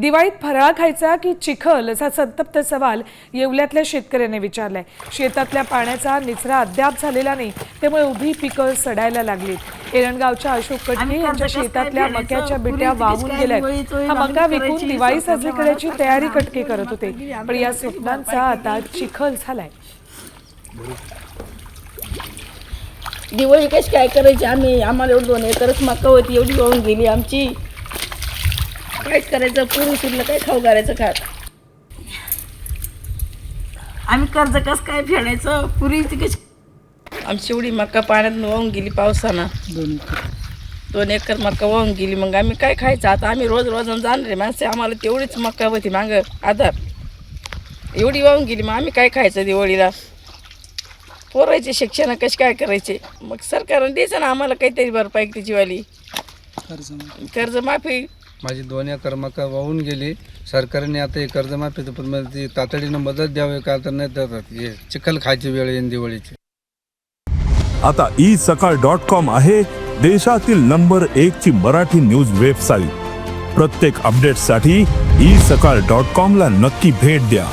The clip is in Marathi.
दिवाळीत फराळ खायचा की चिखल असा संतप्त सवाल येवल्यातल्या शेतकऱ्याने विचारलाय. शेतातल्या पाण्याचा निचरा अद्याप झालेला नाही त्यामुळे उभी पिकं सडायला लागलीत. एरणगावच्या अशोक कटके यांच्या शेतातल्या मक्याच्या बिट्या वाहून गेल्यात. हा मका विकून दिवाळी साजरी करायची तयारी कटके करत होते पण या स्वप्नांचा आता चिखल झालाय. दिवाळी कशी काय करायची? आम्ही आम्हाला एवढं दोन एकरच मका होती एवढी वाहून गेली आमची. कायच करायचं पुरुष उरलं काय खाऊ घालायचं खात? आम्ही कर्ज कसं काय फेडायचं? पुरीची कशी? आमची एवढी मका पाण्यात वाहून गेली पावसानं. दोन एकर. मका वाहून गेली. मग आम्ही काय खायचं? आता आम्ही रोज रोज जाणार माणसं आम्हाला तेवढीच मका होती मागं. आधार एवढी वाहून गेली मग आम्ही काय खायचं दिवाळीला? पोरायचे शिक्षण कसे काय करायचे? मग सरकारने द्यायचं ना आम्हाला काहीतरी भरपाई त्याचीवाली कर्जमाफी माझी दोन एकर वाहून गेली. सरकारने आता हे कर्जमाफीचं पण म्हणजे ती तातडीनं मदत द्यावी का तर नाही तर हे चिखल खायची वेळ येईन दिवाळीची. आता ई सकाळ डॉट कॉम आहे देशातील नंबर एक ची मराठी न्यूज वेबसाईट. प्रत्येक अपडेटसाठी ई सकाळ डॉट कॉम ला नक्की भेट द्या.